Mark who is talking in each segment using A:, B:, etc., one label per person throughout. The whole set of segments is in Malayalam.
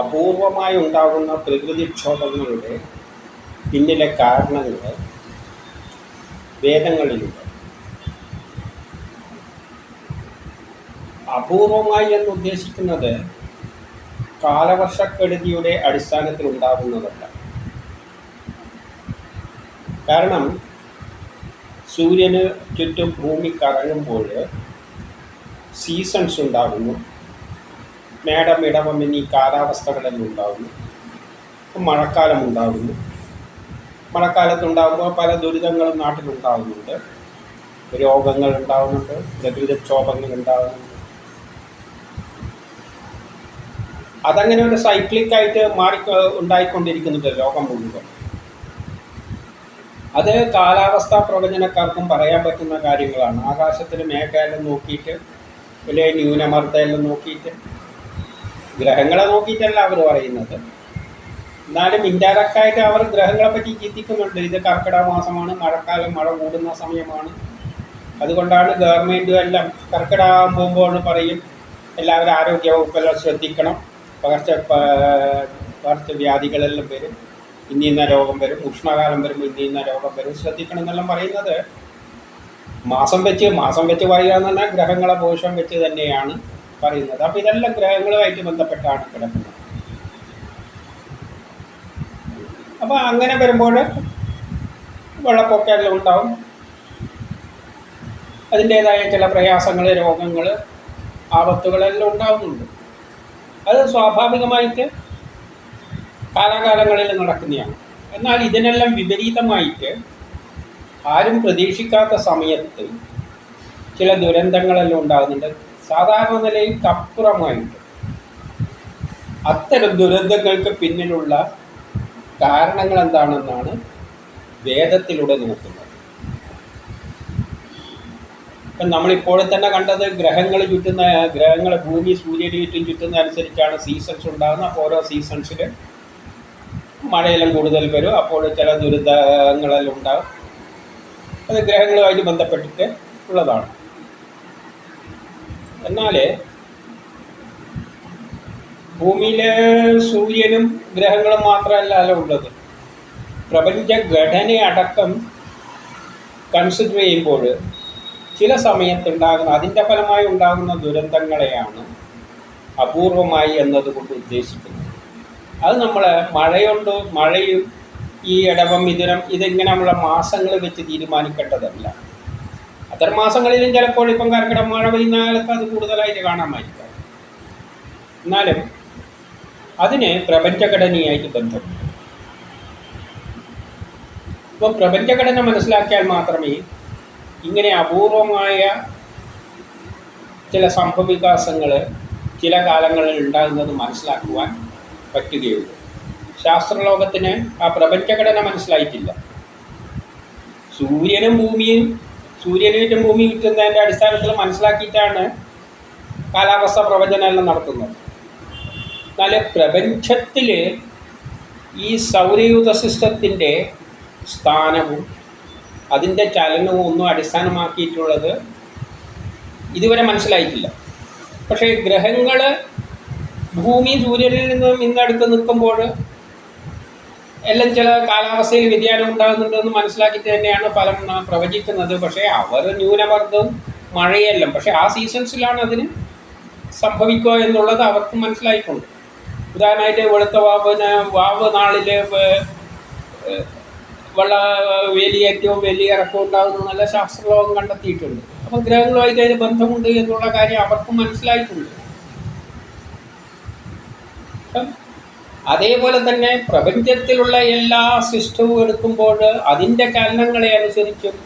A: അപൂർവമായി ഉണ്ടാകുന്ന പ്രകൃതിക്ഷോഭങ്ങളുടെ പിന്നിലെ കാരണങ്ങൾ വേദങ്ങളിലുണ്ട്. അപൂർവമായി എന്ന് ഉദ്ദേശിക്കുന്നത് കാലവർഷക്കെടുതിയുടെ അടിസ്ഥാനത്തിൽ ഉണ്ടാകുന്നതല്ല. കാരണം സൂര്യന് ചുറ്റും ഭൂമി കറങ്ങുമ്പോൾ സീസൺസ് ഉണ്ടാകുന്നു. മേടം ഇടവം എന്നീ കാലാവസ്ഥകളെല്ലാം ഉണ്ടാകുന്നു മഴക്കാലം ഉണ്ടാകുന്നു മഴക്കാലത്തുണ്ടാകുമ്പോൾ പല ദുരിതങ്ങളും നാട്ടിലുണ്ടാകുന്നുണ്ട് രോഗങ്ങൾ ഉണ്ടാകുന്നുണ്ട് പ്രകൃതിക്ഷോഭങ്ങൾ ഉണ്ടാകുന്നുണ്ട് അതങ്ങനെ ഒരു സൈക്ലിക്കായിട്ട് മാറി ഉണ്ടായിക്കൊണ്ടിരിക്കുന്നുണ്ട് ലോകം മുഴുവൻ. അത് കാലാവസ്ഥാ പ്രവചനക്കാർക്കും പറയാൻ പറ്റുന്ന കാര്യങ്ങളാണ്. ആകാശത്തിൽ മേഘയെല്ലാം നോക്കിയിട്ട് വലിയ ന്യൂനമർദ്ദമെല്ലാം നോക്കിയിട്ട് ഗ്രഹങ്ങളെ നോക്കിയിട്ടല്ല അവർ പറയുന്നത്. എന്നാലും ഇൻഡയറക്റ്റായിട്ട് അവർ ഗ്രഹങ്ങളെ പറ്റി ചിന്തിക്കുന്നുണ്ട്. ഇത് കർക്കിടക മാസമാണ് മഴക്കാലം മഴ കൂടുന്ന സമയമാണ്. അതുകൊണ്ടാണ് ഗവൺമെന്റും എല്ലാം കർക്കിടകം പോകുമ്പോൾ പറയും എല്ലാവരും ആരോഗ്യ വകുപ്പെല്ലാം ശ്രദ്ധിക്കണം. പകർച്ച പകർച്ച വ്യാധികളെല്ലാം വരും. ഇനി ഇന്ന രോഗം വരും. ഉഷ്ണകാലം വരുമ്പോൾ ഇനി ഇന്ന രോഗം വരും. ശ്രദ്ധിക്കണം എന്നെല്ലാം പറയുന്നത്. മാസം വെച്ച് മാസം വെച്ച് പറയുക എന്ന് പറഞ്ഞാൽ ഗ്രഹങ്ങളെ പോഷം വെച്ച് തന്നെയാണ്. പറയുന്നത്. അപ്പൊ ഇതെല്ലാം ഗ്രഹങ്ങളുമായിട്ട് ബന്ധപ്പെട്ടാണ് കിടക്കുന്നത്. അപ്പോൾ അങ്ങനെ വരുമ്പോൾ വെള്ളപ്പൊക്കെല്ലാം ഉണ്ടാവും. അതിന്റേതായ ചില പ്രയാസങ്ങൾ രോഗങ്ങൾ ആപത്തുകളെല്ലാം ഉണ്ടാകുന്നുണ്ട് അത് സ്വാഭാവികമായിട്ട് കാലാകാലങ്ങളിൽ നടക്കുന്നതാണ്. എന്നാൽ ഇതിനെല്ലാം വിപരീതമായിട്ട് ആരും പ്രതീക്ഷിക്കാത്ത സമയത്ത് ചില ദുരന്തങ്ങളെല്ലാം ഉണ്ടാകുന്നുണ്ട്. സാധാരണ നിലയിൽ അപ്പുറമായിട്ട് അത്തരം ദുരന്തങ്ങൾക്ക് പിന്നിലുള്ള കാരണങ്ങൾ എന്താണെന്നാണ് വേദത്തിലൂടെ നോക്കുന്നത് ഇപ്പം നമ്മളിപ്പോൾ തന്നെ കണ്ടത് ഗ്രഹങ്ങൾ ചുറ്റുന്ന ഗ്രഹങ്ങൾ ഭൂമി സൂര്യന് ചുറ്റും ചുറ്റുന്ന അനുസരിച്ചാണ് സീസൺസ് ഉണ്ടാകുന്നത്. അപ്പോൾ ഓരോ സീസൺസിൽ മഴയെല്ലാം കൂടുതൽ വരും. അപ്പോൾ ചില ദുരിതങ്ങളെല്ലാം ഉണ്ടാകും. അത് ഗ്രഹങ്ങളുമായിട്ട് ബന്ധപ്പെട്ടിട്ട് ഉള്ളതാണ്. എന്നാൽ ഭൂമിയിലെ സൂര്യനും ഗ്രഹങ്ങളും മാത്രമല്ല ഉള്ളത്. പ്രപഞ്ച ഘടനയടക്കം കൺസിഡർ ചെയ്യുമ്പോൾ ചില സമയത്തുണ്ടാകുന്ന അതിന്റെ ഫലമായി ഉണ്ടാകുന്ന ദുരന്തങ്ങളെയാണ് അപൂർവമായി എന്നതുകൊണ്ട് ഉദ്ദേശിക്കുന്നത്. അത് നമ്മൾ മഴയുണ്ട് മഴയും ഈ ഇടവം മിഥുനം ഇതിങ്ങനെയുള്ള മാസങ്ങൾ വെച്ച് തീരുമാനിക്കേണ്ടതല്ല. അത്തരം മാസങ്ങളിലും ചിലപ്പോൾ ഇപ്പം കർക്കിടം മഴ പെയ്യുന്ന കാലത്ത് അത് കൂടുതലായിട്ട് കാണാമായിരിക്കാം. എന്നാലും അതിന് പ്രപഞ്ചഘടനയായിട്ട് ബന്ധമുണ്ട്. ഇപ്പം പ്രപഞ്ചഘടന മനസ്സിലാക്കിയാൽ മാത്രമേ ഇങ്ങനെ അപൂർവമായ ചില സംഭവവികാസങ്ങൾ ചില കാലങ്ങളിൽ ഉണ്ടാകുന്നത് മനസ്സിലാക്കുവാൻ പറ്റുകയുള്ളൂ. ശാസ്ത്രലോകത്തിന് ആ പ്രപഞ്ചഘടന മനസ്സിലായിട്ടില്ല. സൂര്യനും ഭൂമിയും സൂര്യനേറ്റും ഭൂമി കിട്ടുന്നതിന്റെ അടിസ്ഥാനത്തിൽ മനസ്സിലാക്കിയിട്ടാണ് കാലാവസ്ഥ പ്രവചനമെല്ലാം നടത്തുന്നത്. എന്നാൽ പ്രപഞ്ചത്തിൽ ഈ സൗരയൂഥ സിസ്റ്റത്തിന്റെ സ്ഥാനവും അതിന്റെ ചലനവും ഒന്നും അടിസ്ഥാനമാക്കിയിട്ടുള്ളത് ഇതുവരെ മനസ്സിലായിട്ടില്ല. പക്ഷേ ഗ്രഹങ്ങൾ ഭൂമി സൂര്യനിൽ നിന്നും ഇന്നടുത്ത് നിൽക്കുമ്പോൾ എല്ലാം ചില കാലാവസ്ഥയിൽ വ്യതിയാനം ഉണ്ടാകുന്നുണ്ടെന്ന് മനസ്സിലാക്കിയിട്ട് തന്നെയാണ് ഫലം പ്രവചിക്കുന്നത്. പക്ഷേ അവർ ന്യൂനമർദ്ദവും മഴയെല്ലാം. പക്ഷേ ആ സീസൺസിലാണ് അതിന് സംഭവിക്കുക എന്നുള്ളത് അവർക്ക് മനസ്സിലായിട്ടുണ്ട് ഉദാഹരണമായിട്ട് വെളുത്ത വാവിന് വാവ് നാളിൽ വെള്ള വേലിയേറ്റവും വലിയ ഇറക്കവും നല്ല ശാസ്ത്രലോകം കണ്ടെത്തിയിട്ടുണ്ട്. അപ്പോൾ ഗ്രഹങ്ങളുമായിട്ട് അതിന് ബന്ധമുണ്ട് എന്നുള്ള കാര്യം അവർക്കും മനസ്സിലായിട്ടുണ്ട്. അതേപോലെ തന്നെ പ്രപഞ്ചത്തിലുള്ള എല്ലാ സിസ്റ്റവും എടുക്കുമ്പോൾ അതിന്റെ കാരണങ്ങളെ അനുസരിച്ചും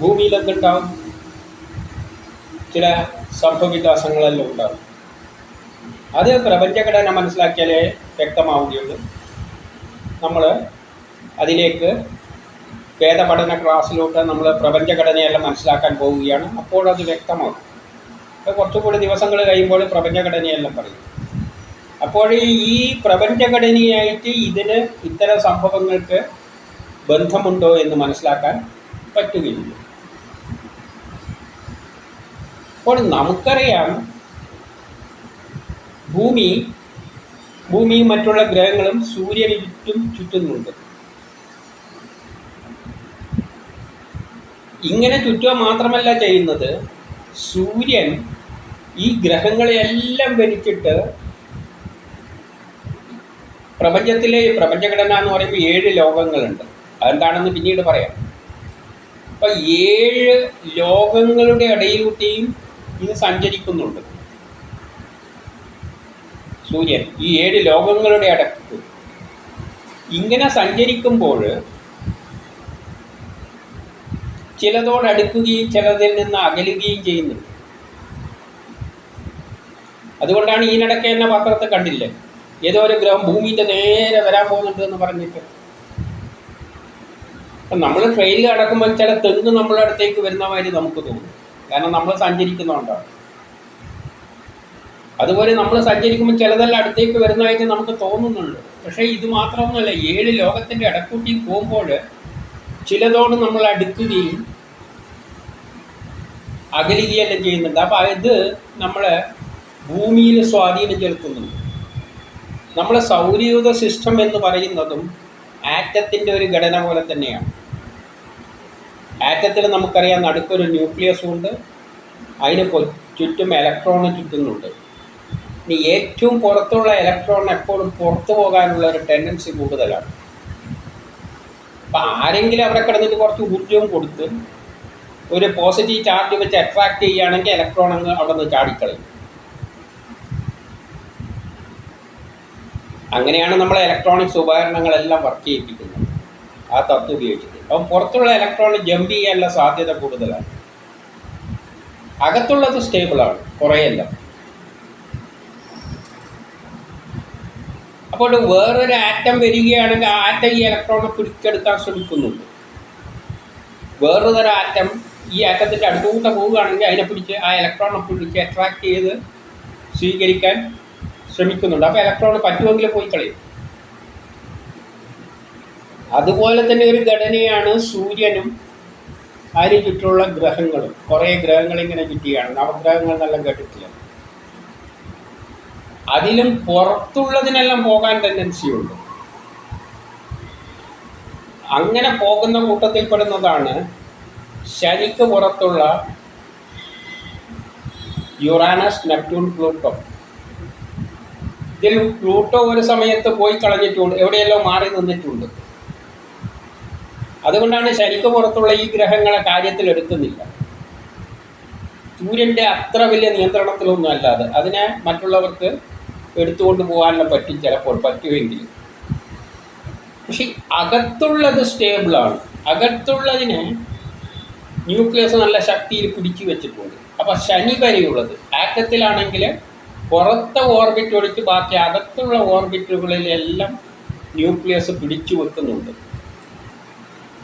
A: ഭൂമിയിൽ എന്തുണ്ടാവും? ചില സംഭവവികാസങ്ങളെല്ലാം ഉണ്ടാവും. അത് പ്രപഞ്ചഘടന മനസ്സിലാക്കിയാലേ വ്യക്തമാവുകയുള്ളൂ. നമ്മൾ അതിലേക്ക് വേദപഠന ക്ലാസ്സിലോട്ട് നമ്മൾ പ്രപഞ്ചഘടനയെല്ലാം മനസ്സിലാക്കാൻ പോവുകയാണ്. അപ്പോഴത് വ്യക്തമാകും. കുറച്ചുകൂടി ദിവസങ്ങൾ കഴിയുമ്പോൾ പ്രപഞ്ചഘടനയെല്ലാം പറയും. അപ്പോൾ ഈ പ്രപഞ്ചഘടനയായിട്ട് ഇതിന് ഇത്തരം സംഭവങ്ങൾക്ക് ബന്ധമുണ്ടോ എന്ന് മനസ്സിലാക്കാൻ പറ്റുകയില്ല. അപ്പോൾ നമുക്കറിയാം ഭൂമി ഭൂമിയും മറ്റുള്ള ഗ്രഹങ്ങളും സൂര്യന് ചുറ്റും ചുറ്റുന്നുണ്ട്. ഇങ്ങനെ ചുറ്റുക മാത്രമല്ല ചെയ്യുന്നത് സൂര്യൻ ഈ ഗ്രഹങ്ങളെയെല്ലാം വലിച്ചിട്ട് പ്രപഞ്ചത്തിലെ പ്രപഞ്ചഘടന എന്ന് പറയുമ്പോൾ ഏഴ് ലോകങ്ങളുണ്ട്. അതെന്താണെന്ന് പിന്നീട് പറയാം. അപ്പൊ ഏഴ് ലോകങ്ങളുടെ ഇടയിലൂടെയും ഇത് സഞ്ചരിക്കുന്നുണ്ട്. സൂര്യൻ ഈ ഏഴ് ലോകങ്ങളുടെ ഇടയ്ക്ക് ഇങ്ങനെ സഞ്ചരിക്കുമ്പോൾ ചിലതോടടുക്കുകയും ചിലതിൽ നിന്ന് അകലുകയും ചെയ്യുന്നുണ്ട്. അതുകൊണ്ടാണ് ഈ നടക്കേന്ന പത്രത്തെ കണ്ടില്ലേ? ഏതോ ഒരു ഗ്രഹം ഭൂമിന്റെ നേരെ വരാൻ പോകുന്നുണ്ട് എന്ന് പറഞ്ഞിട്ട്. അപ്പം നമ്മൾ ട്രെയിനിൽ കിടക്കുമ്പോൾ ചില തെങ്ങ് നമ്മളുടെ അടുത്തേക്ക് വരുന്ന മാതിരി നമുക്ക് തോന്നും. കാരണം നമ്മൾ സഞ്ചരിക്കുന്നതുകൊണ്ടാണ് അതുപോലെ നമ്മൾ സഞ്ചരിക്കുമ്പോൾ ചിലതെല്ലാം അടുത്തേക്ക് വരുന്നതായിട്ട് നമുക്ക് തോന്നുന്നുണ്ട്. പക്ഷേ ഇത് മാത്രമൊന്നുമല്ല ഏഴ് ലോകത്തിന്റെ ഇടക്കൂട്ടി പോകുമ്പോൾ ചിലതോട് നമ്മൾ അടുക്കുകയും അകലുകയെല്ലാം ചെയ്യുന്നുണ്ട്. അപ്പോൾ ഇത് നമ്മളെ ഭൂമിയിൽ സ്വാധീനം ചെലുത്തുന്നുണ്ട്. നമ്മളെ സൗരയൂഥ സിസ്റ്റം എന്ന് പറയുന്നതും ആറ്റത്തിന്റെ ഒരു ഘടന പോലെ തന്നെയാണ്. ആറ്റത്തിൽ നമുക്കറിയാം നടുക്കൊരു ന്യൂക്ലിയസ് ഉണ്ട് അതിന് ചുറ്റും ഇലക്ട്രോണ് ചുറ്റുന്നുണ്ട്. ഇനി ഏറ്റവും പുറത്തുള്ള ഇലക്ട്രോൺ എപ്പോഴും പുറത്തു പോകാനുള്ള ഒരു ടെൻഡൻസി കൂടുതലാണ്. അപ്പം ആരെങ്കിലും അവിടെ കിടന്നിട്ട് കുറച്ച് ഊർജവും കൊടുത്ത് ഒരു പോസിറ്റീവ് ചാർജ് വെച്ച് അട്രാക്റ്റ് ചെയ്യുകയാണെങ്കിൽ ഇലക്ട്രോൺ അങ്ങ് അവിടെ നിന്ന് ചാടിക്കളയും. അങ്ങനെയാണ് നമ്മൾ ഇലക്ട്രോണിക്സ് ഉപകരണങ്ങളെല്ലാം വർക്ക് ചെയ്യിപ്പിക്കുന്നത്. ആ തത്വം ഉപയോഗിച്ചിട്ട് അപ്പം പുറത്തുള്ള ഇലക്ട്രോൺ ജമ്പ് ചെയ്യാനുള്ള സാധ്യത കൂടുതലാണ്. അകത്തുള്ളത് സ്റ്റേബിളാണ് കുറേയല്ല. അപ്പോൾ വേറൊരു ആറ്റം വരികയാണെങ്കിൽ ആ ആറ്റം ഈ ഇലക്ട്രോണെ പിടിച്ചെടുക്കാൻ ശ്രമിക്കുന്നുണ്ട്. വേറൊരു ആറ്റം ഈ ആറ്റത്തിന്റെ അടുത്തുകൂടെ പോവുകയാണെങ്കിൽ അതിനെ പിടിച്ച് ആ ഇലക്ട്രോണെ പിടിച്ച് അട്രാക്ട് ചെയ്ത് സ്വീകരിക്കാൻ ശ്രമിക്കുന്നുണ്ട് അപ്പോൾ ഇലക്ട്രോൺ പറ്റുമെങ്കിൽ പോയി കളയും. അതുപോലെ തന്നെ ഒരു ഘടനയാണ് സൂര്യനും അതിന് ചുറ്റുമുള്ള ഗ്രഹങ്ങളും. കുറേ ഗ്രഹങ്ങൾ ഇങ്ങനെ കിട്ടിയാണ് നവഗ്രഹങ്ങൾ നല്ല കേട്ടിട്ടില്ല അതിലും പുറത്തുള്ളതിനെല്ലാം പോകാൻ ടെൻഡൻസിയുണ്ട് അങ്ങനെ പോകുന്ന കൂട്ടത്തിൽപ്പെടുന്നതാണ് ശനിക്ക് പുറത്തുള്ള യുറാനസ് നെപ്റ്റ്യൂൺ പ്ലൂട്ടോ ഇതിൽ പ്ലൂട്ടോ ഒരു സമയത്ത് പോയി കളഞ്ഞിട്ടുണ്ട്. എവിടെയെല്ലോ മാറി നിന്നിട്ടുണ്ട്. അതുകൊണ്ടാണ് ശനിക്ക് പുറത്തുള്ള ഈ ഗ്രഹങ്ങളെ കാര്യത്തിൽ എടുക്കുന്നില്ല. സൂര്യന്റെ അത്ര വലിയ നിയന്ത്രണത്തിലൊന്നും അല്ലാതെ അതിനെ മറ്റുള്ളവർക്ക് എടുത്തുകൊണ്ട് പോകാനുള്ള പറ്റും ചിലപ്പോൾ പറ്റുമെങ്കിലും. പക്ഷെ അകത്തുള്ളത് സ്റ്റേബിളാണ് അകത്തുള്ളതിന് ന്യൂക്ലിയസ് നല്ല ശക്തിയിൽ പിടിച്ചു വെച്ചിട്ടുണ്ട്. അപ്പോൾ ശനി വരെയുള്ളത്. ആറ്റത്തിലാണെങ്കിൽ പുറത്തെ ഓർബിറ്റ് ഒഴിച്ച് ബാക്കി അകത്തുള്ള ഓർബിറ്റുകളിലെല്ലാം ന്യൂക്ലിയസ് പിടിച്ചു വെക്കുന്നുണ്ട്.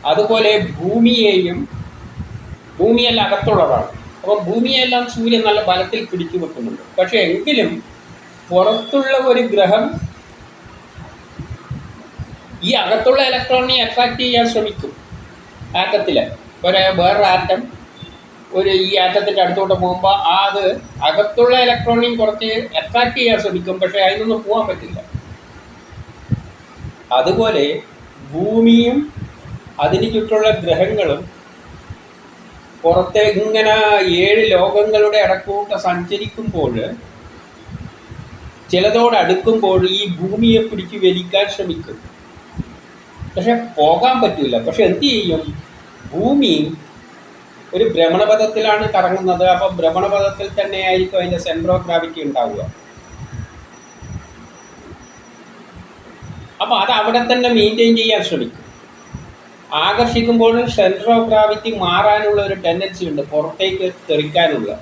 A: അതുപോലെ ഭൂമിയെയും ഭൂമിയെല്ലാം അകത്തുള്ളതാണ്. അപ്പം ഭൂമിയെല്ലാം സൂര്യൻ നല്ല ബലത്തിൽ പിടിച്ചു വെക്കുന്നുണ്ട്. പക്ഷേ എങ്കിലും പുറത്തുള്ള ഒരു ഗ്രഹം ഈ അകത്തുള്ള ഇലക്ട്രോണിനെ അട്രാക്ട് ചെയ്യാൻ ശ്രമിക്കും. ആറ്റത്തിൽ ഒരു വേറൊരു ആറ്റം ഒരു ഈ ആറ്റത്തിന്റെ അടുത്തോട്ട് പോകുമ്പോൾ ആ അത് അകത്തുള്ള ഇലക്ട്രോണിയും കുറച്ച് അട്രാക്ട് ചെയ്യാൻ ശ്രമിക്കും. പക്ഷേ അതിനൊന്നും പോകാൻ പറ്റില്ല. അതുപോലെ ഭൂമിയും അതിന് ചുറ്റുള്ള ഗ്രഹങ്ങളും പുറത്തെ ഇങ്ങനെ ഏഴ് ലോകങ്ങളുടെ ഇടക്കൂട്ട സഞ്ചരിക്കുമ്പോൾ ചിലതോട് അടുക്കുമ്പോൾ ഈ ഭൂമിയെ പിടിച്ച് വലിക്കാൻ ശ്രമിക്കും. പക്ഷെ പോകാൻ പറ്റില്ല പക്ഷെ എന്ത് ചെയ്യും? ഭൂമി ഒരു ഭ്രമണപഥത്തിലാണ് കറങ്ങുന്നത്. അപ്പോൾ ഭ്രമണപഥത്തിൽ തന്നെ ആയിരിക്കും അതിന്റെ സെൻട്രോ ഗ്രാവിറ്റി ഉണ്ടാവുക. അപ്പോൾ അത് അവിടെ തന്നെ മെയിന്റെയിൻ ചെയ്യാൻ ശ്രമിക്കും. ആകർഷിക്കുമ്പോൾ സെൻട്രോ ഗ്രാവിറ്റി മാറാനുള്ള ഒരു ടെൻഡൻസി ഉണ്ട്. പുറത്തേക്ക് തെറിക്കാനുള്ള.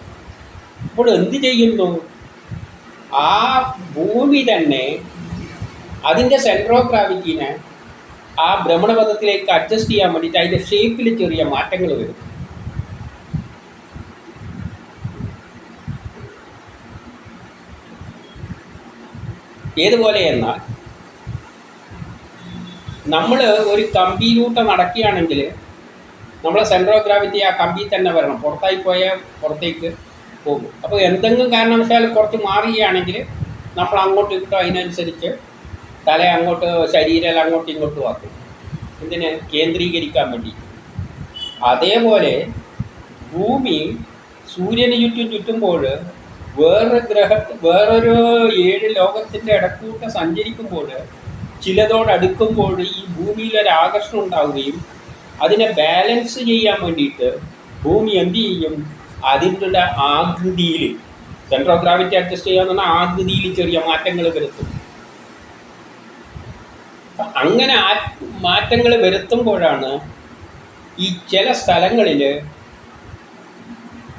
A: അപ്പോൾ എന്ത് ചെയ്യുന്നു? ആ ഭൂമി തന്നെ അതിന്റെ സെൻട്രോ ഗ്രാവിറ്റീനെ ആ ഭ്രമണപഥത്തിലേക്ക് അഡ്ജസ്റ്റ് ചെയ്യാൻ വേണ്ടിയിട്ട് അതിന്റെ ഷേപ്പിൽ ചെറിയ മാറ്റങ്ങൾ വരും ഏതുപോലെ എന്നാൽ നമ്മൾ ഒരു കമ്പിയിലൂട്ട് നടക്കുകയാണെങ്കിൽ നമ്മളെ സെൻട്രോ ഗ്രാവിറ്റി ആ കമ്പി തന്നെ വരണം. പുറത്തായി പോയാൽ പുറത്തേക്ക് പോകും. അപ്പോൾ എന്തെങ്കിലും കാരണവശാൽ കുറച്ച് മാറുകയാണെങ്കിൽ നമ്മൾ അങ്ങോട്ട് ഇങ്ങോട്ടും അതിനനുസരിച്ച് തല അങ്ങോട്ട് ശരീരം അങ്ങോട്ടും ഇങ്ങോട്ടും ആക്കും. ഇതിനെ കേന്ദ്രീകരിക്കാൻ വേണ്ടി. അതേപോലെ ഭൂമി സൂര്യന് ചുറ്റും ചുറ്റുമ്പോൾ വേറൊരു ഗ്രഹ വേറൊരു ഏഴ് ലോകത്തിന്റെ ഇടക്കൂട്ട് സഞ്ചരിക്കുമ്പോൾ ചിലതോടടുക്കുമ്പോൾ ഈ ഭൂമിയിൽ ഒരു ആകർഷണം ഉണ്ടാവുകയും അതിനെ ബാലൻസ് ചെയ്യാൻ വേണ്ടിയിട്ട് ഭൂമി എന്ത് ചെയ്യും? അതിന്റെ ആകൃതിയിൽ സെൻട്രൽ ഓഫ് ഗ്രാവിറ്റി അഡ്ജസ്റ്റ് ചെയ്യാന്ന് പറഞ്ഞാൽ ആകൃതിയിൽ ചെറിയ മാറ്റങ്ങൾ വരുത്തും. അങ്ങനെ മാറ്റങ്ങൾ വരുത്തുമ്പോഴാണ് ഈ ചില സ്ഥലങ്ങളിൽ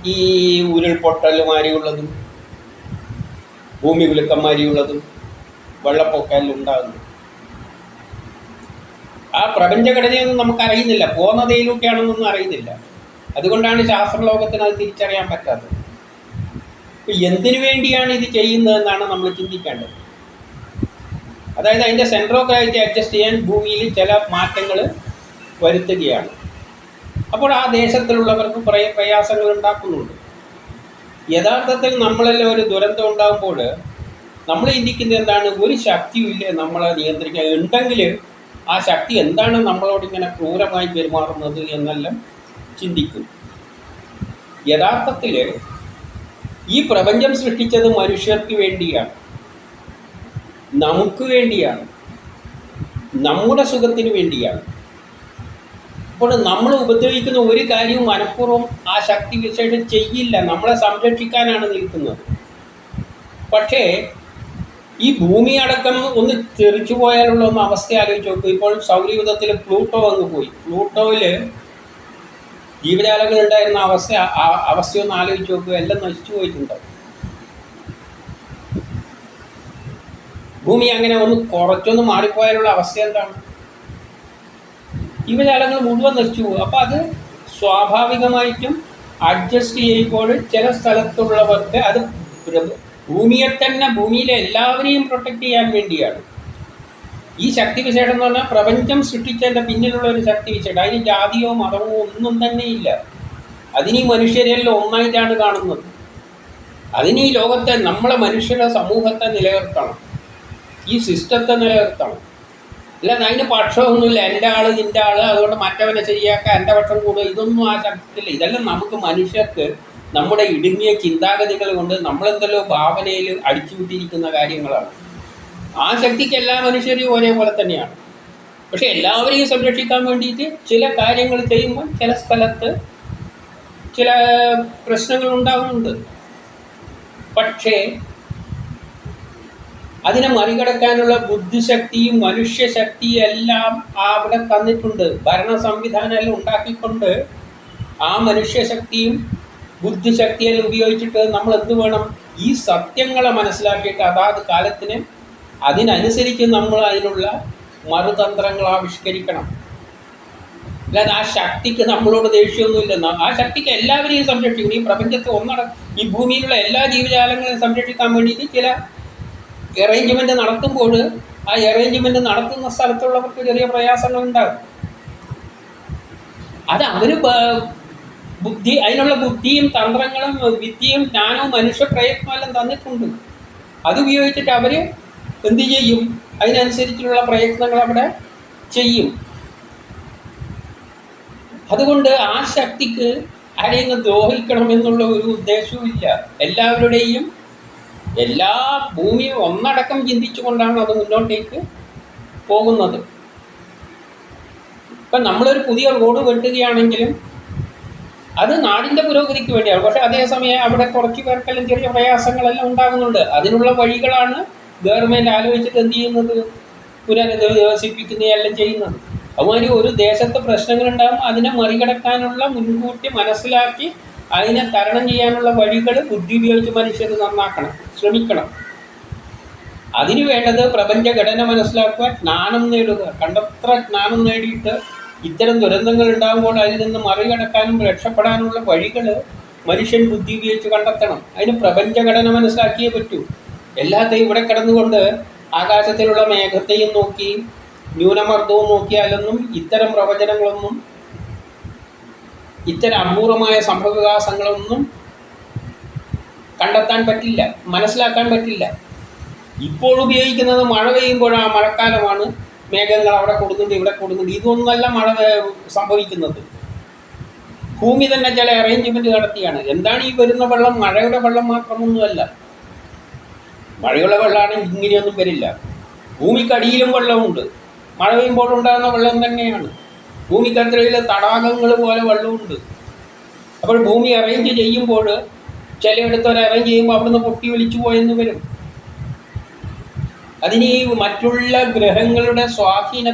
A: ഈ ഉരുൾപൊട്ടൽ മാതിരിയുള്ളതും ഭൂമി കുലുക്കം വെള്ളപ്പൊക്കലുണ്ടാകുന്നു ആ പ്രപഞ്ചഘടനയൊന്നും നമുക്ക് അറിയുന്നില്ല പോന്നതയിലൂടെയാണെന്നൊന്നും അറിയുന്നില്ല. അതുകൊണ്ടാണ് ശാസ്ത്രലോകത്തിന് അത് തിരിച്ചറിയാൻ പറ്റാത്തത്. ഇപ്പൊ എന്തിനു വേണ്ടിയാണ് ഇത് ചെയ്യുന്നതെന്നാണ് നമ്മൾ ചിന്തിക്കേണ്ടത്. അതായത് അതിന്റെ സെൻട്രോ ഗ്രാവിറ്റി അഡ്ജസ്റ്റ് ചെയ്യാൻ ഭൂമിയിൽ ചില മാറ്റങ്ങൾ വരുത്തുകയാണ്. അപ്പോൾ ആ ദേശത്തിലുള്ളവർക്ക് കുറേ പ്രയാസങ്ങൾ ഉണ്ടാക്കുന്നുണ്ട്. യഥാർത്ഥത്തിൽ നമ്മളെല്ലാം ഒരു ദുരന്തം ഉണ്ടാകുമ്പോൾ നമ്മൾ ചിന്തിക്കുന്നത് എന്താണ്? ഒരു ശക്തിയും ഇല്ലേ നമ്മളെ നിയന്ത്രിക്കാൻ? ഉണ്ടെങ്കിൽ ആ ശക്തി എന്താണ് നമ്മളോട് ഇങ്ങനെ ക്രൂരമായി പെരുമാറുന്നത് എന്നെല്ലാം ചിന്തിക്കും. യഥാർത്ഥത്തിൽ ഈ പ്രപഞ്ചം സൃഷ്ടിച്ചത് മനുഷ്യർക്ക് വേണ്ടിയാണ്. നമുക്ക് വേണ്ടിയാണ്. നമ്മുടെ സുഖത്തിന് വേണ്ടിയാണ്. അപ്പോൾ നമ്മൾ ഉപദ്രവിക്കുന്ന ഒരു കാര്യവും മനഃപൂർവം ആ ശക്തി വിശേഷം ചെയ്യില്ല. നമ്മളെ സംരക്ഷിക്കാനാണ് നിൽക്കുന്നത്. പക്ഷേ ഈ ഭൂമി അടക്കം ഒന്ന് തെറിച്ചു പോയാലുള്ള ഒന്ന് അവസ്ഥ ആലോചിച്ച് നോക്കും. ഇപ്പോൾ സൗരയുധത്തിൽ പ്ലൂട്ടോ അങ്ങ് പോയി. പ്ലൂട്ടോയിൽ ജീവജാലങ്ങൾ ഉണ്ടായിരുന്ന അവസ്ഥ അവസ്ഥയൊന്ന് ആലോചിച്ച് നോക്കുക എല്ലാം നശിച്ചു പോയിട്ടുണ്ട്. ഭൂമി അങ്ങനെ ഒന്ന് കുറച്ചൊന്ന് മാറിപ്പോയാലുള്ള അവസ്ഥ എന്താണ്? ജീവജാലങ്ങൾ മുഴുവൻ നശിച്ചു പോകും. അപ്പോൾ അത് സ്വാഭാവികമായിട്ടും അഡ്ജസ്റ്റ് ചെയ്യുമ്പോൾ ചില സ്ഥലത്തുള്ളവർക്ക് അത് ഭൂമിയെ തന്നെ ഭൂമിയിലെ എല്ലാവരെയും പ്രൊട്ടക്റ്റ് ചെയ്യാൻ വേണ്ടിയാണ്. ഈ ശക്തി വിശേഷം എന്ന് പറഞ്ഞാൽ പ്രപഞ്ചം സൃഷ്ടിച്ചതിന്റെ പിന്നിലുള്ള ഒരു ശക്തി വിശേഷം അതിന് ജാതിയോ മതമോ ഒന്നും തന്നെ ഇല്ല. അതിനീ മനുഷ്യരെല്ലാം ഒന്നായിട്ടാണ് കാണുന്നത്. അതിന് ഈ ലോകത്തെ നമ്മളെ മനുഷ്യരുടെ സമൂഹത്തെ നിലനിർത്തണം. ഈ സിസ്റ്റത്തെ നിലനിർത്തണം. അല്ലാതെ അതിന് പക്ഷമൊന്നുമില്ല. എന്റെ ആൾ നിന്റെ ആൾ അതുകൊണ്ട് മറ്റവനെ ശരിയാക്കാൻ എന്റെ പക്ഷം കൂടുക ഇതൊന്നും ആ ശക്തിയില്ല. ഇതെല്ലാം നമുക്ക് മനുഷ്യർക്ക് നമ്മുടെ ഇടുങ്ങിയ ചിന്താഗതികൾ കൊണ്ട് നമ്മളെന്തല്ലോ ഭാവനയിൽ അടിച്ചുവിട്ടിരിക്കുന്ന കാര്യങ്ങളാണ്. ആ ശക്തിക്ക് എല്ലാ മനുഷ്യരെയും ഒരേപോലെ തന്നെയാണ്. പക്ഷെ എല്ലാവരെയും സംരക്ഷിക്കാൻ വേണ്ടിയിട്ട് ചില കാര്യങ്ങൾ ചെയ്യുമ്പോൾ ചില സ്ഥലത്ത് ചില പ്രശ്നങ്ങൾ ഉണ്ടാകുന്നുണ്ട് പക്ഷേ അതിനെ മറികടക്കാനുള്ള ബുദ്ധിശക്തിയും മനുഷ്യശക്തിയും എല്ലാം അവിടെ തന്നിട്ടുണ്ട്. ഭരണ സംവിധാനം എല്ലാം ഉണ്ടാക്കിക്കൊണ്ട് ആ മനുഷ്യശക്തിയും ബുദ്ധിശക്തിയെല്ലാം ഉപയോഗിച്ചിട്ട് നമ്മൾ എന്ത് വേണം? ഈ സത്യങ്ങളെ മനസ്സിലാക്കിയിട്ട് അതാത് കാലത്തിന് അതിനനുസരിച്ച് നമ്മൾ അതിനുള്ള മറുതന്ത്രങ്ങൾ ആവിഷ്കരിക്കണം. അല്ലാതെ ആ ശക്തിക്ക് നമ്മളോട് ദേഷ്യമൊന്നുമില്ല. ആ ശക്തിക്ക് എല്ലാവരെയും സംരക്ഷിക്കണം. ഈ പ്രപഞ്ചത്തെ ഒന്നട ഈ ഭൂമിയിലുള്ള എല്ലാ ജീവജാലങ്ങളെയും സംരക്ഷിക്കാൻ വേണ്ടിയിട്ട് ചില അറേഞ്ച്മെന്റ് നടത്തുമ്പോൾ ആ അറേഞ്ച്മെന്റ് നടത്തുന്ന സ്ഥലത്തുള്ളവർക്ക് ചെറിയ പ്രയാസങ്ങൾ ഉണ്ടാകും അത് അവർ ബുദ്ധി അതിനുള്ള ബുദ്ധിയും തന്ത്രങ്ങളും വിദ്യയും ജ്ഞാനവും മനുഷ്യ പ്രയത്നവും എല്ലാം തന്നിട്ടുണ്ട് അതുപയോഗിച്ചിട്ട് അവർ എന്ത് ചെയ്യും? അതിനനുസരിച്ചുള്ള പ്രയത്നങ്ങൾ അവിടെ ചെയ്യും. അതുകൊണ്ട് ആ ശക്തിക്ക് ആരെയും ദ്രോഹിക്കണം എന്നുള്ള ഒരു ഉദ്ദേശവും ഇല്ല എല്ലാവരുടെയും എല്ലാ ഭൂമിയും ഒന്നടക്കം ചിന്തിച്ചുകൊണ്ടാണ് അത് മുന്നോട്ടേക്ക് പോകുന്നത്. ഇപ്പം നമ്മളൊരു പുതിയ റോഡ് വെട്ടുകയാണെങ്കിലും അത് നാടിന്റെ പുരോഗതിക്ക് വേണ്ടിയാണ്. പക്ഷേ അതേസമയം അവിടെ കുറച്ച് പേർക്കെല്ലാം ചെറിയ പ്രയാസങ്ങളെല്ലാം ഉണ്ടാകുന്നുണ്ട്. അതിനുള്ള വഴികളാണ് ഗവൺമെന്റ് ആലോചിച്ചിട്ട് എന്ത് ചെയ്യുന്നത്? പുനരധിവസിപ്പിക്കുന്നതെല്ലാം ചെയ്യുന്നത്. അതുമാതിരി ഒരു ദേശത്ത് പ്രശ്നങ്ങളുണ്ടാകും അതിനെ മറികടക്കാനുള്ള മുൻകൂട്ടി മനസ്സിലാക്കി അതിനെ തരണം ചെയ്യാനുള്ള വഴികൾ ബുദ്ധി ഉപയോഗിച്ച് മനുഷ്യർ നന്നാക്കണം ശ്രമിക്കണം. അതിനു വേണ്ടത് പ്രപഞ്ചഘടന മനസ്സിലാക്കുക ജ്ഞാനം നേടുക. കണ്ടത്ര ജ്ഞാനം നേടിയിട്ട് ഇത്തരം ദുരന്തങ്ങൾ ഉണ്ടാകുമ്പോൾ അതിൽ നിന്ന് മറികടക്കാനും രക്ഷപ്പെടാനുള്ള വഴികൾ മനുഷ്യൻ ബുദ്ധി ഉപയോഗിച്ച് കണ്ടെത്തണം. അതിന് പ്രപഞ്ചഘടന മനസ്സിലാക്കിയേ പറ്റൂ. എല്ലാത്തെയും ഇവിടെ കിടന്നുകൊണ്ട് ആകാശത്തിലുള്ള മേഘത്തെയും നോക്കി ന്യൂനമർദ്ദവും നോക്കിയാലൊന്നും ഇത്തരം പ്രവചനങ്ങളൊന്നും ഇത്തരം അപൂർവമായ സംഭവവികാസങ്ങളൊന്നും കണ്ടെത്താൻ പറ്റില്ല മനസ്സിലാക്കാൻ പറ്റില്ല. ഇപ്പോൾ ഉപയോഗിക്കുന്നത് മഴ പെയ്യുമ്പോഴാണ് മഴക്കാലമാണ്. മേഘങ്ങൾ അവിടെ കൊടുക്കുന്നുണ്ട് ഇവിടെ കൊടുക്കുന്നുണ്ട് ഇതൊന്നല്ല മഴ സംഭവിക്കുന്നത്. ഭൂമി തന്നെ ചില അറേഞ്ച്മെന്റ് നടത്തിയാണ്. എന്താണ് ഈ വരുന്ന വെള്ളം? മഴയുടെ വെള്ളം മാത്രമൊന്നുമല്ല. മഴയുള്ള വെള്ളമാണെങ്കിൽ ഇങ്ങനെയൊന്നും വരില്ല. ഭൂമിക്കടിയിലും വെള്ളമുണ്ട്. മഴ പെയ്യുമ്പോൾ ഉണ്ടാകുന്ന വെള്ളം തന്നെയാണ്. ഭൂമിക്കത്രയിൽ തടാകങ്ങൾ പോലെ വെള്ളമുണ്ട്. അപ്പോൾ ഭൂമി അറേഞ്ച് ചെയ്യുമ്പോൾ ചിലയിടത്ത് ഒരു അറേഞ്ച് ചെയ്യുമ്പോൾ അവിടുന്ന് പൊട്ടി ഒലിച്ചു പോയെന്ന് വരും. അതിന് ഈ മറ്റുള്ള ഗ്രഹങ്ങളുടെ സ്വാധീന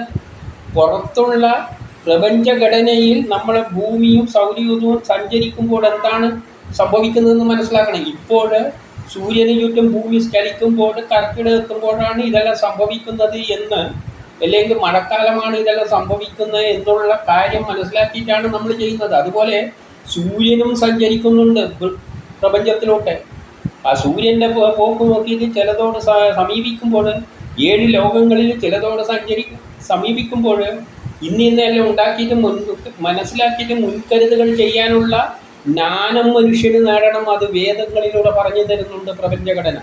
A: പുറത്തുള്ള പ്രപഞ്ചഘടനയിൽ നമ്മളെ ഭൂമിയും സൗരയൂഥവും സഞ്ചരിക്കുമ്പോൾ എന്താണ് സംഭവിക്കുന്നതെന്ന് മനസ്സിലാക്കണം. ഇപ്പോൾ സൂര്യന് ചുറ്റും ഭൂമി ചലിക്കുമ്പോൾ കർക്കിടകത്തുമ്പോഴാണ് ഇതെല്ലാം സംഭവിക്കുന്നത് എന്ന് അല്ലെങ്കിൽ മഴക്കാലമാണ് ഇതെല്ലാം സംഭവിക്കുന്നത് എന്നുള്ള കാര്യം മനസ്സിലാക്കിയിട്ടാണ് നമ്മൾ ചെയ്യുന്നത്. അതുപോലെ സൂര്യനും സഞ്ചരിക്കുന്നുണ്ട് പ്ര- പ്രപഞ്ചത്തിലോട്ട്. ആ സൂര്യന്റെ പോക്ക് നോക്കിയിട്ട് ചിലതോട് സമീപിക്കുമ്പോൾ ഏഴ് ലോകങ്ങളിൽ ചിലതോട് സഞ്ചരി സമീപിക്കുമ്പോൾ ഇന്ന് ഇന്നെല്ലാം ഉണ്ടാക്കിയിട്ട് മുൻ മനസ്സിലാക്കിയിട്ട് മുൻകരുതുകൾ ചെയ്യാനുള്ള ജ്ഞാനം മനുഷ്യന് നേടണം. അത് വേദങ്ങളിലൂടെ പറഞ്ഞു തരുന്നുണ്ട് പ്രപഞ്ചഘടന.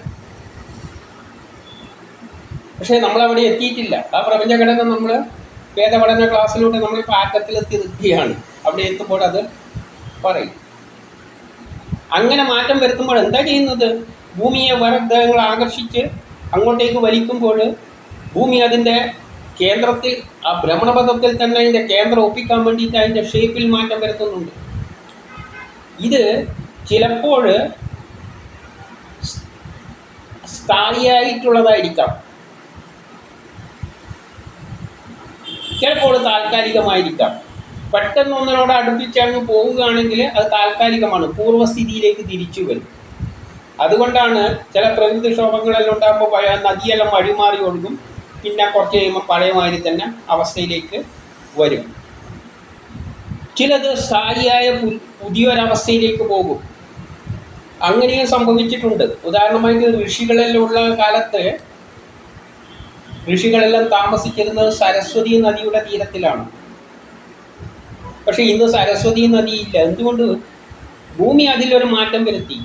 A: പക്ഷേ നമ്മൾ അവിടെ എത്തിയിട്ടില്ല. ആ പ്രപഞ്ചഘടന നമ്മൾ വേദപഠന ക്ലാസ്സിലൂടെ നമ്മളിപ്പോൾ ആറ്റത്തിലെത്തി നിൽക്കുകയാണ് അവിടെ എത്തുമ്പോൾ അത് പറയും. അങ്ങനെ മാറ്റം വരുത്തുമ്പോൾ എന്താ ചെയ്യുന്നത്? ഭൂമിയെ വരഗ്രഹങ്ങൾ ഗ്രഹങ്ങൾ ആകർഷിച്ച് അങ്ങോട്ടേക്ക് വലിക്കുമ്പോൾ ഭൂമി അതിന്റെ കേന്ദ്രത്തിൽ ആ ഭ്രമണപഥത്തിൽ തന്നെ അതിന്റെ കേന്ദ്രം ഒപ്പിക്കാൻ വേണ്ടിയിട്ട് അതിന്റെ ഷേപ്പിൽ മാറ്റം വരുത്തുന്നുണ്ട്. ഇത് ചിലപ്പോൾ സ്ഥായിയായിട്ടുള്ളതായിരിക്കാം. ചിലപ്പോൾ താൽക്കാലികമായിരിക്കാം. പെട്ടെന്ന് ഒന്നിനോട് അടുപ്പിച്ചങ്ങ് പോവുകയാണെങ്കിൽ അത് താൽക്കാലികമാണ് പൂർവസ്ഥിതിയിലേക്ക് തിരിച്ചു വരും. അതുകൊണ്ടാണ് ചില പ്രകൃതിക്ഷോഭങ്ങളെല്ലാം ഉണ്ടാകുമ്പോൾ നദിയെല്ലാം വഴിമാറി ഒഴുകും. പിന്നെ കുറച്ച് കഴിയുമ്പോൾ പഴയമാതിരി തന്നെ അവസ്ഥയിലേക്ക് വരും. ചിലത് സ്ഥായിയായ പുതിയൊരവസ്ഥയിലേക്ക് പോകും. അങ്ങനെയും സംഭവിച്ചിട്ടുണ്ട്. ഉദാഹരണമായിട്ട് ഋഷികളെല്ലാം ഉള്ള കാലത്ത് ഋഷികളെല്ലാം താമസിച്ചിരുന്നത് സരസ്വതി നദിയുടെ തീരത്തിലാണ്. പക്ഷെ ഇന്ന് സരസ്വതി നദിയില്ല എന്തുകൊണ്ട്? ഭൂമി അതിലൊരു മാറ്റം വരുത്തി.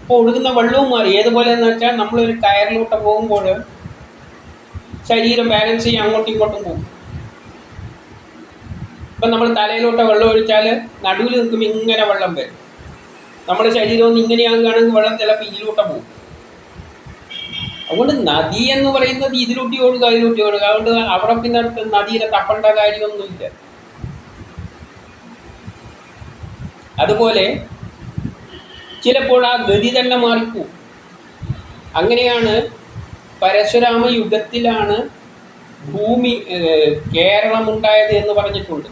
A: ഇപ്പോൾ ഒഴുകുന്ന വെള്ളവും മാറി. ഏതുപോലെ എന്ന് വെച്ചാൽ നമ്മളൊരു കയറിലോട്ട് പോകുമ്പോൾ ശരീരം ബാലൻസ് ചെയ്യാൻ അങ്ങോട്ടും ഇങ്ങോട്ടും പോകും. ഇപ്പം നമ്മൾ തലയിലോട്ട് വെള്ളം ഒഴിച്ചാൽ നടുവിൽ നിൽക്കുമ്പോൾ ഇങ്ങനെ വെള്ളം വരും. നമ്മുടെ ശരീരം ഒന്ന് ഇങ്ങനെയാകുകയാണെങ്കിൽ വെള്ളം ചിലപ്പോൾ ഇതിലോട്ട് പോകും. അതുകൊണ്ട് നദി എന്ന് പറയുന്നത് ഇതിലൂട്ടി ഒഴുകുക അതിലൂട്ടി ഒഴുകുക അതുകൊണ്ട് അവിടെ പിന്നെ നദിയിലെ തപ്പേണ്ട കാര്യമൊന്നുമില്ല. അതുപോലെ ചിലപ്പോൾ ആ ഗതി തന്നെ മാറിപ്പോവും. അങ്ങനെയാണ് പരശുരാമ യുഗത്തിലാണ് ഭൂമി കേരളം കേരളമുണ്ടായത് എന്ന് പറഞ്ഞിട്ടുണ്ട്.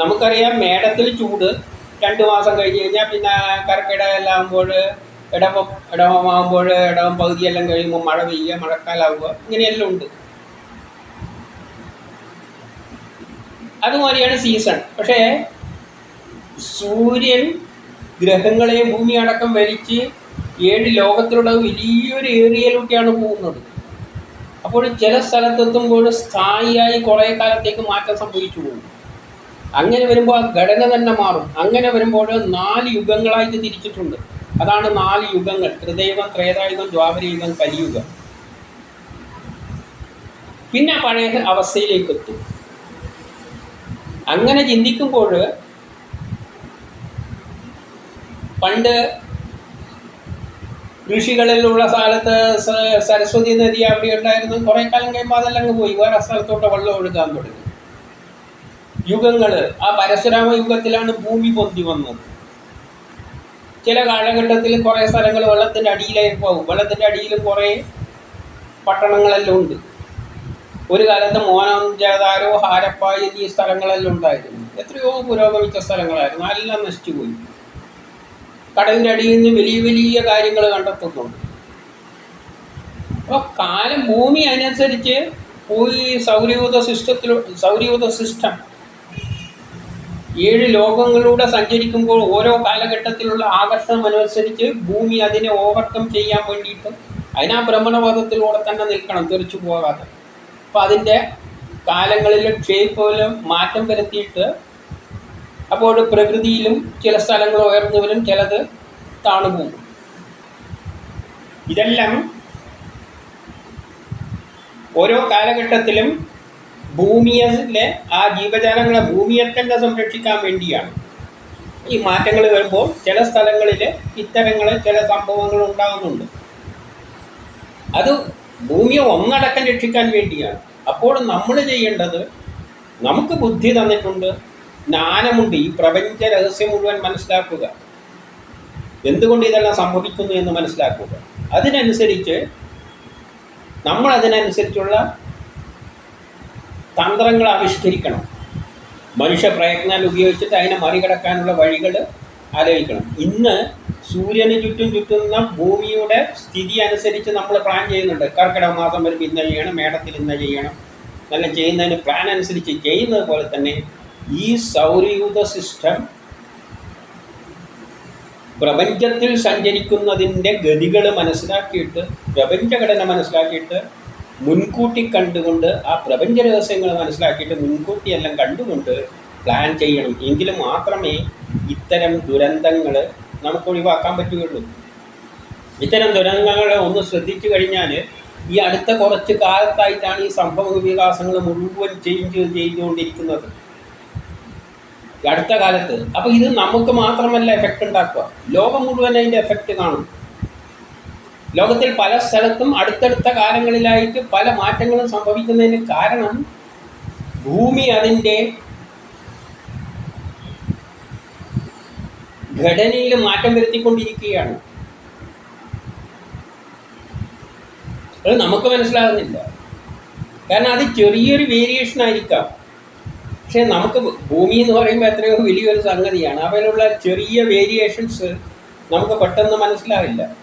A: നമുക്കറിയാം മേടത്തിൽ ചൂട് രണ്ട് മാസം കഴിഞ്ഞ് കഴിഞ്ഞാൽ പിന്നെ കർക്കിടകം എല്ലാം ആകുമ്പോൾ ഇടവം ഇടവമാകുമ്പോൾ ഇടവം പകുതിയെല്ലാം കഴിയുമ്പോൾ മഴ പെയ്യുക മഴക്കാലാവുക ഇങ്ങനെയെല്ലാം ഉണ്ട്. അതുമാതിരിയാണ് സീസൺ പക്ഷേ സൂര്യൻ ഗ്രഹങ്ങളെ ഭൂമി അടക്കം വലിച്ച് ഏഴ് ലോകത്തിലുള്ള വലിയൊരു ഏരിയയിലൂടെയാണ് പോകുന്നത്. അപ്പോൾ ചില സ്ഥലത്തെത്തുമ്പോൾ സ്ഥായിയായി കുറേ കാലത്തേക്ക് മാറ്റം സംഭവിച്ചു പോകും. അങ്ങനെ വരുമ്പോൾ ആ ഘടന തന്നെ മാറും. അങ്ങനെ വരുമ്പോൾ നാല് യുഗങ്ങളായിട്ട് തിരിച്ചിട്ടുണ്ട്. അതാണ് നാല് യുഗങ്ങൾ. ത്രിദൈവം ത്രേതായുഗം ദ്വാപരയുഗം കലിയുഗം. പിന്നെ പഴയ അവസ്ഥയിലേക്ക് എത്തും. അങ്ങനെ ചിന്തിക്കുമ്പോൾ പണ്ട് ഋഷികളിലുള്ള സ്ഥലത്ത് സരസ്വതി നദി അവിടെ ഉണ്ടായിരുന്നു. കുറേ കാലം കഴിയുമ്പോൾ അതെല്ലാം അങ്ങ് പോയി. വേറെ സ്ഥലത്തോട്ട് വെള്ളം ഒഴുകാൻ തുടങ്ങി. യുഗങ്ങൾ ആ പരശുരാമ യുഗത്തിലാണ് ഭൂമി പൊന്തി വന്നത്. ചില കാലഘട്ടത്തിൽ കുറേ സ്ഥലങ്ങൾ വെള്ളത്തിന്റെ അടിയിലായി പോകും. വെള്ളത്തിന്റെ അടിയിൽ കുറേ പട്ടണങ്ങളെല്ലാം ഉണ്ട്. ഒരു കാലത്ത് മോനഞ്ചാതാരോ ഹാരപ്പ എന്നീ സ്ഥലങ്ങളെല്ലാം ഉണ്ടായിരുന്നു. എത്രയോ പുരോഗമിച്ച സ്ഥലങ്ങളായിരുന്നു. എല്ലാം നശിച്ചുപോയി കടലിന്റെ അടിയിൽ നിന്ന് വലിയ വലിയ കാര്യങ്ങൾ കണ്ടെത്തുന്നുണ്ട്. അപ്പോൾ കാലം ഭൂമി അനുസരിച്ച് പോയി സൗരയൂത സിസ്റ്റത്തിൽ സൗരയൂത സിസ്റ്റം ഏഴ് ലോകങ്ങളിലൂടെ സഞ്ചരിക്കുമ്പോൾ ഓരോ കാലഘട്ടത്തിലുള്ള ആകർഷണം അനുസരിച്ച് ഭൂമി അതിനെ ഓവർകം ചെയ്യാൻ വേണ്ടിയിട്ട് അതിനാ ഭ്രമണപഥത്തിലൂടെ തന്നെ നിൽക്കണം തെറിച്ചു പോകാതെ. അപ്പം അതിന്റെ കാലങ്ങളിൽ ഷേപ്പിലും മാറ്റം വരുത്തിയിട്ട് അപ്പോൾ പ്രകൃതിയിലും ചില സ്ഥലങ്ങൾ ഉയർന്നു വരും ചിലത് താണുപോകും ഇതെല്ലാം ഓരോ കാലഘട്ടത്തിലും ഭൂമിയിലെ ആ ജീവജാലങ്ങളെ ഭൂമിയെ തന്നെ സംരക്ഷിക്കാൻ വേണ്ടിയാണ്. ഈ മാറ്റങ്ങൾ വരുമ്പോൾ ചില സ്ഥലങ്ങളിൽ ഇത്തരങ്ങൾ ചില സംഭവങ്ങൾ ഉണ്ടാകുന്നുണ്ട്. അത് ഭൂമിയെ ഒന്നടക്കം രക്ഷിക്കാൻ വേണ്ടിയാണ്. അപ്പോൾ നമ്മൾ ചെയ്യേണ്ടത് നമുക്ക് ബുദ്ധി തന്നിട്ടുണ്ട് ജ്ഞാനമുണ്ട് ഈ പ്രപഞ്ച രഹസ്യം മുഴുവൻ മനസ്സിലാക്കുക. എന്തുകൊണ്ട് ഇതെല്ലാം സംഭവിക്കുന്നു എന്ന് മനസ്സിലാക്കുക. അതിനനുസരിച്ച് നമ്മൾ അതിനനുസരിച്ചുള്ള തന്ത്രങ്ങൾ ആവിഷ്കരിക്കണം. മനുഷ്യ പ്രയത്നം ഉപയോഗിച്ചിട്ട് അതിനെ മറികടക്കാനുള്ള വഴികൾ ആലോചിക്കണം. ഇന്ന് സൂര്യന് ചുറ്റും ചുറ്റുന്ന ഭൂമിയുടെ സ്ഥിതി അനുസരിച്ച് നമ്മൾ പ്ലാൻ ചെയ്യുന്നുണ്ട്. കർക്കിടക മാസം വരുമ്പോൾ ഇന്ന ചെയ്യണം മേടത്തിൽ ഇന്ന ചെയ്യണം. നല്ല ചെയ്യുന്നതിന് പ്ലാൻ അനുസരിച്ച് ചെയ്യുന്നത് പോലെ തന്നെ ഈ സൗരയൂഥ സിസ്റ്റം പ്രപഞ്ചത്തിൽ സഞ്ചരിക്കുന്നതിന്റെ ഗതികൾ മനസ്സിലാക്കിയിട്ട് പ്രപഞ്ചഘടന മനസ്സിലാക്കിയിട്ട് മുൻകൂട്ടി കണ്ടുകൊണ്ട് ആ പ്രപഞ്ച രഹസ്യങ്ങൾ മനസ്സിലാക്കിയിട്ട് മുൻകൂട്ടി എല്ലാം കണ്ടുകൊണ്ട് പ്ലാൻ ചെയ്യണം. എങ്കിൽ മാത്രമേ ഇത്തരം ദുരന്തങ്ങൾ നമുക്ക് ഒഴിവാക്കാൻ പറ്റുകയുള്ളൂ. ഇത്തരം ദുരന്തങ്ങൾ ഒന്ന് ശ്രദ്ധിച്ചു കഴിഞ്ഞാൽ ഈ അടുത്ത കുറച്ച് കാലത്തായിട്ടാണ് ഈ സംഭവ വികാസങ്ങൾ മുഴുവൻ ചേഞ്ച് ചെയ്തുകൊണ്ടിരിക്കുന്നത്. അടുത്ത കാലത്ത്. അപ്പോൾ ഇത് നമുക്ക് മാത്രമല്ല എഫക്റ്റ് ഉണ്ടാക്കുക. ലോകം മുഴുവൻ അതിന്റെ എഫക്റ്റ് കാണും. ലോകത്തിൽ പല സ്ഥലത്തും അടുത്തടുത്ത കാലങ്ങളിലായിട്ട് പല മാറ്റങ്ങളും സംഭവിക്കുന്നതിന് കാരണം ഭൂമി അതിന്റെ ഘടനയിൽ മാറ്റം വരുത്തിക്കൊണ്ടിരിക്കുകയാണ്. അത് നമുക്ക് മനസ്സിലാകുന്നില്ല. കാരണം അത് ചെറിയൊരു വേരിയേഷൻ ആയിരിക്കാം. പക്ഷേ നമുക്ക് ഭൂമി എന്ന് പറയുമ്പോൾ എത്രയോ വലിയൊരു സംഗതിയാണ്. അവയിലുള്ള ചെറിയ വേരിയേഷൻസ് നമുക്ക് പെട്ടെന്ന് മനസ്സിലാവില്ല.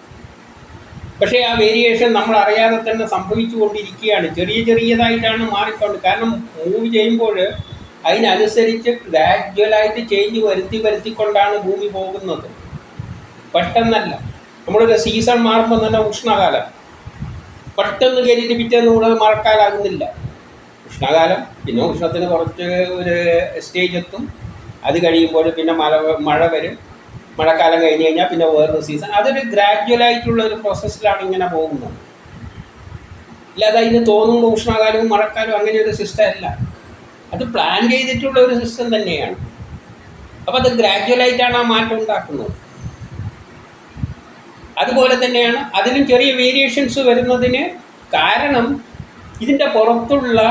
A: പക്ഷേ ആ വേരിയേഷൻ നമ്മൾ അറിയാതെ തന്നെ സംഭവിച്ചുകൊണ്ടിരിക്കുകയാണ്. ചെറിയ ചെറിയതായിട്ടാണ് മാറിക്കൊണ്ട്. കാരണം മൂവ് ചെയ്യുമ്പോൾ അതിനനുസരിച്ച് ഗ്രാജ്വലായിട്ട് ചേഞ്ച് വരുത്തി വരുത്തിക്കൊണ്ടാണ് ഭൂമി പോകുന്നത്. പെട്ടെന്നല്ല. നമ്മളൊരു സീസൺ മാറുമ്പോൾ തന്നെ ഉഷ്ണകാലം. പെട്ടെന്ന് കയറിയിട്ട് പിറ്റേന്ന് കൂടെ മറക്കാലാകുന്നില്ല ഉഷ്ണകാലം പിന്നെ ഉഷ്ണത്തിന് കുറച്ച് ഒരു സ്റ്റേജ് എത്തും. അത് കഴിയുമ്പോൾ പിന്നെ മഴ മഴ വരും. മഴക്കാലം കഴിഞ്ഞ് കഴിഞ്ഞാൽ പിന്നെ വേറൊരു സീസൺ അതൊരു ഗ്രാജുവൽ ആയിട്ടുള്ള ഒരു പ്രോസസ്സിലാണ് ഇങ്ങനെ പോകുന്നത്. അല്ലാതെ അതിന് തോന്നുമ്പോൾ ഉഷ്ണകാലവും മഴക്കാലവും അങ്ങനെ ഒരു സിസ്റ്റം അല്ല. അത് പ്ലാൻ ചെയ്തിട്ടുള്ള ഒരു സിസ്റ്റം തന്നെയാണ്. അപ്പോൾ അത് ഗ്രാജുവലായിട്ടാണ് ആ മാറ്റം ഉണ്ടാക്കുന്നത്. അതുപോലെ തന്നെയാണ് അതിലും ചെറിയ വേരിയേഷൻസ് വരുന്നതിന് കാരണം ഇതിന്റെ പുറത്തുള്ള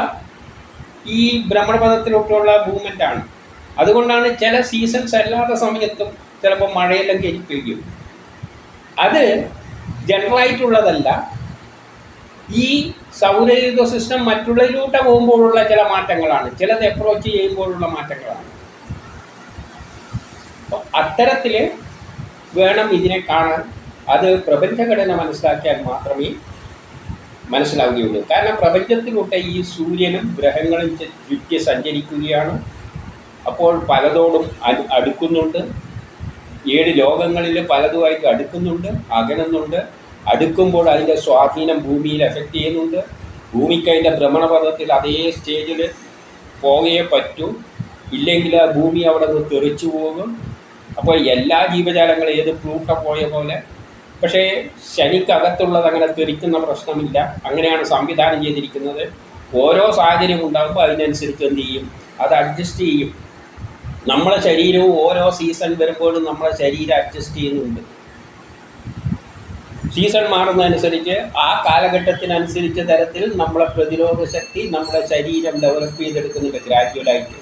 A: ഈ ഭ്രമണപഥത്തിലോട്ടുള്ള മൂവ്മെന്റ് ആണ്. അതുകൊണ്ടാണ് ചില സീസൺസ് അല്ലാത്ത സമയത്തും ചിലപ്പോൾ മഴയെല്ലാം കയറി അത് ജനറലായിട്ടുള്ളതല്ല. ഈ സൗരയുദ്ധ സിസ്റ്റം മറ്റുള്ളതിലൂടെ പോകുമ്പോഴുള്ള ചില മാറ്റങ്ങളാണ്. ചിലത് അപ്രോച്ച് ചെയ്യുമ്പോഴുള്ള മാറ്റങ്ങളാണ്. അപ്പോൾ അത്തരത്തിൽ വേണം ഇതിനെ കാണാൻ. അത് പ്രപഞ്ചഘടന മനസ്സിലാക്കിയാൽ മാത്രമേ മനസ്സിലാവുകയുള്ളൂ. കാരണം പ്രപഞ്ചത്തിലൂടെ ഈ സൂര്യനും ഗ്രഹങ്ങളും ചുറ്റി സഞ്ചരിക്കുകയാണ്. അപ്പോൾ പലതോടും അട് അടുക്കുന്നുണ്ട്. ഏഴ് ലോകങ്ങളിൽ പലതുമായിട്ട് അടുക്കുന്നുണ്ട് അകലുന്നുണ്ട്. അടുക്കുമ്പോൾ അതിന്റെ സ്വാധീനം ഭൂമിയിൽ എഫക്റ്റ് ചെയ്യുന്നുണ്ട്. ഭൂമിക്ക് അതിന്റെ ഭ്രമണപഥത്തിൽ അതേ സ്റ്റേജിൽ പോകേ പറ്റൂ. ഇല്ലെങ്കിൽ ആ ഭൂമി അവിടെ നിന്ന് തെറിച്ചു പോകും. അപ്പോൾ എല്ലാ ജീവജാലങ്ങളും ഏത് പ്ലൂട്ട പോയ പോലെ. പക്ഷേ ശനിക്കകത്തുള്ളത് അങ്ങനെ തെറിക്കുന്ന പ്രശ്നമില്ല. അങ്ങനെയാണ് സംവിധാനം ചെയ്തിരിക്കുന്നത്. ഓരോ സാഹചര്യം ഉണ്ടാകുമ്പോൾ അതിനനുസരിച്ച് എന്ത് ചെയ്യും? അത് അഡ്ജസ്റ്റ് ചെയ്യും. നമ്മളെ ശരീരവും ഓരോ സീസൺ വരുമ്പോഴും നമ്മളെ ശരീരം അഡ്ജസ്റ്റ് ചെയ്യുന്നുണ്ട്. സീസൺ മാറുന്നതനുസരിച്ച് ആ കാലഘട്ടത്തിനനുസരിച്ച തരത്തിൽ നമ്മളെ പ്രതിരോധ ശക്തി നമ്മളെ ശരീരം ഡെവലപ്പ് ചെയ്തെടുക്കുന്നുണ്ട് ഗ്രാജുവലായിട്ട്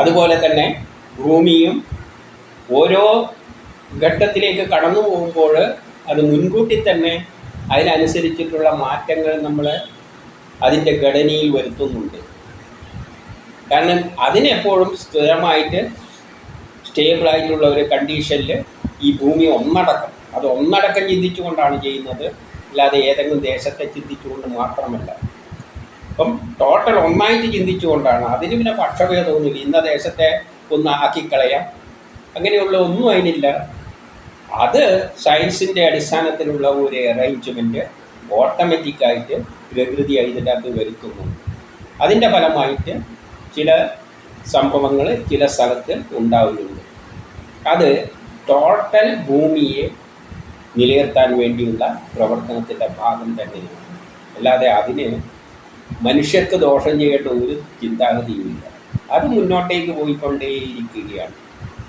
A: അതുപോലെ തന്നെ ഭൂമിയും ഓരോ ഘട്ടത്തിലേക്ക് കടന്നു പോകുമ്പോൾ അത് മുൻകൂട്ടി തന്നെ അതിനനുസരിച്ചിട്ടുള്ള മാറ്റങ്ങൾ നമ്മൾ അതിന്റെ ഘടനയിൽ വരുത്തുന്നുണ്ട്. കാരണം അതിനെപ്പോഴും സ്ഥിരമായിട്ട് സ്റ്റേബിളായിട്ടുള്ള ഒരു കണ്ടീഷനിൽ ഈ ഭൂമി ഒന്നടക്കം അത് ഒന്നടക്കം ചിന്തിച്ചുകൊണ്ടാണ് ചെയ്യുന്നത്. അല്ലാതെ ഏതെങ്കിലും ദേശത്തെ ചിന്തിച്ചുകൊണ്ട് മാത്രമല്ല. അപ്പം ടോട്ടൽ ഒന്നായിട്ട് ചിന്തിച്ചുകൊണ്ടാണ്. അതിന് പിന്നെ പക്ഷഭേദമൊന്നുമില്ല. ഇന്ന ദേശത്തെ ഒന്ന് ആക്കിക്കളയാം. അങ്ങനെയുള്ള ഒന്നും അതിനില്ല. അത് സയൻസിന്റെ അടിസ്ഥാനത്തിലുള്ള ഒരു അറേഞ്ച്മെന്റ് ഓട്ടോമാറ്റിക്കായിട്ട് പ്രകൃതി അതിന്റെ അകത്ത് വരുത്തുന്നു. അതിന്റെ ഫലമായിട്ട് ചില സംഭവങ്ങൾ ചില സ്ഥലത്ത് ഉണ്ടാവുന്നുണ്ട്. അത് ടോട്ടൽ ഭൂമിയെ നിലനിർത്താൻ വേണ്ടിയുള്ള പ്രവർത്തനത്തിന്റെ ഭാഗം തന്നെയാണ്. അല്ലാതെ അതിന് മനുഷ്യർക്ക് ദോഷം ചെയ്യേണ്ട ഒരു ചിന്താഗതിയുമില്ല. അത് മുന്നോട്ടേക്ക് പോയിക്കൊണ്ടേയിരിക്കുകയാണ്.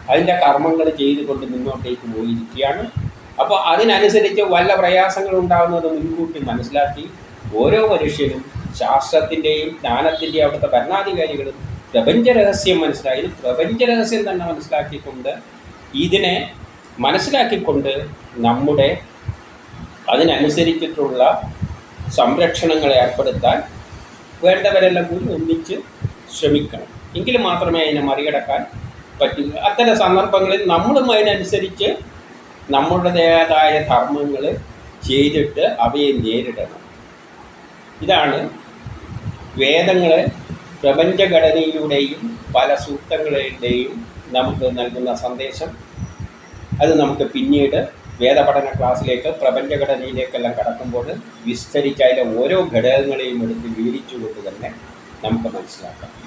A: അതിന്റെ കർമ്മങ്ങൾ ചെയ്തുകൊണ്ട് മുന്നോട്ടേക്ക് പോയിരിക്കുകയാണ്. അപ്പോൾ അതിനനുസരിച്ച് വല്ല പ്രയാസങ്ങൾ ഉണ്ടാകുന്നത് മുൻകൂട്ടി മനസ്സിലാക്കി ഓരോ മനുഷ്യനും ശാസ്ത്രത്തിന്റെയും ജ്ഞാനത്തിന്റെയും അവിടുത്തെ ഭരണാധികാരികൾ പ്രപഞ്ച രഹസ്യം മനസ്സിലായി ഇത് പ്രപഞ്ച രഹസ്യം തന്നെ മനസ്സിലാക്കിക്കൊണ്ട് ഇതിനെ മനസ്സിലാക്കിക്കൊണ്ട് നമ്മുടെ അതിനനുസരിച്ചിട്ടുള്ള സംരക്ഷണങ്ങളെ ഏർപ്പെടുത്താൻ വേണ്ടവരെല്ലാം കൂടി ഒന്നിച്ച് ശ്രമിക്കണം. എങ്കിൽ മാത്രമേ അതിനെ മറികടക്കാൻ പറ്റൂ. അത്തരം സന്ദർഭങ്ങളിൽ നമ്മളും അതിനനുസരിച്ച് നമ്മുടേതായ ധർമ്മങ്ങൾ ചെയ്തിട്ട് അവയെ നേരിടണം. ഇതാണ് വേദങ്ങൾ പ്രപഞ്ചഘടനയിലൂടെയും പല സൂക്തങ്ങളുടെയും നമുക്ക് നൽകുന്ന സന്ദേശം. അത് നമുക്ക് പിന്നീട് വേദപഠന ക്ലാസ്സിലേക്ക് പ്രപഞ്ചഘടനയിലേക്കെല്ലാം കടക്കുമ്പോൾ വിസ്തരിച്ച് അതിലെ ഓരോ ഘടകങ്ങളെയും എടുത്ത് വിവരിച്ചുകൊണ്ട് തന്നെ നമുക്ക് മനസ്സിലാക്കാം.